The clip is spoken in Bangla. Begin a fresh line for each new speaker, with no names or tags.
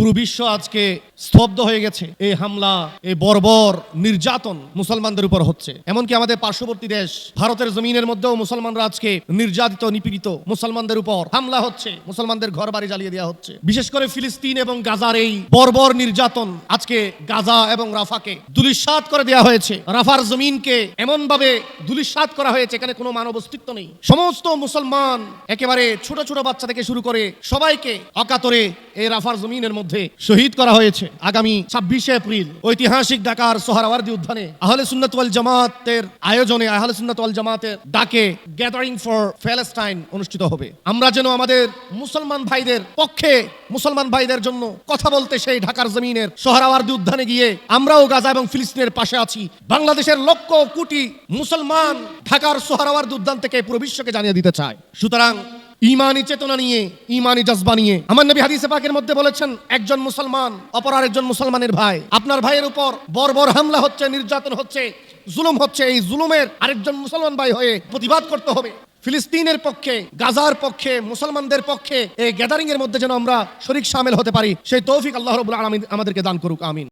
পুরো বিশ্ব আজকে স্তব্ধ হয়ে গেছে। এই হামলা, এই বর্বর নির্যাতন মুসলমানদের উপর হচ্ছে। এমনকি আমাদের পার্শ্ববর্তী দেশ, ভারতের জমিনের মধ্যেও মুসলমানরা আজকে নির্যাতিত, নিপীড়িত মুসলমানদের উপর হামলা হচ্ছে। মুসলমানদের ঘর বাড়ি জ্বালিয়ে দেওয়া হচ্ছে। বিশেষ করে ফিলিস্তিন এবং গাজার এই বর্বর নির্যাতন আজকে গাজা এবং রাফাকে দুলিশাত করে দেওয়া হয়েছে। রাফার জমিনকে এমন ভাবে দুলিশাত করা হয়েছে, এখানে কোনো মানব অস্তিত্ব নেই। সমস্ত মুসলমান একেবারে ছোট ছোট বাচ্চা থেকে শুরু করে সবাইকে অকাতরে এই রাফার জমিনের মধ্যে শহীদ করা হয়েছে আগামী ছাব্বিশে এপ্রিল ঐতিহাসিক ঢাকার সোহরাওয়ার্দী উদ্যানে আহলে সুন্নাত জামাতের আয়োজনে আহলে সুন্নাত জামাতের ডাকে গ্যাদারিং ফর প্যালেস্টাইন অনুষ্ঠিত হবে। আমরা যেন আমাদের মুসলমান ভাইদের পক্ষে মুসলমান ভাইদের জন্য কথা বলতে সেই ঢাকার জমিনের সোহরাওয়ার্দী উদ্যানে গিয়ে আমরাও গাজা এবং ফিলিস্তিনের পাশে আছি। বাংলাদেশের লক্ষ কোটি মুসলমান ঢাকার সোহরাওয়ার্দী উদ্যান থেকে পুরো বিশ্বকে জানিয়ে দিতে চায়। সুতরাং ইমানি চেতনা নিয়ে, ইমানি জজবা নিয়ে। আমার নবী হাদিসে পাকের মধ্যে বলেছেন, একজন মুসলমান, অপর আরেকজন মুসলমানের ভাই। আপনার ভাইয়ের উপর বর্বর হামলা হচ্ছে, নির্যাতন হচ্ছে, জুলুম হচ্ছে। এই জুলুমের আরেকজন মুসলমান ভাই হয়ে প্রতিবাদ করতে হবে। ফিলিস্তিনের পক্ষে, গাজার পক্ষে, মুসলমানদের পক্ষে এই গ্যাদারিং এর মধ্যে যেন আমরা শরিক সামিল হতে পারি। সেই তৌফিক আল্লাহ রবুল আলমিন আমাদেরকে দান করুক, আমিন।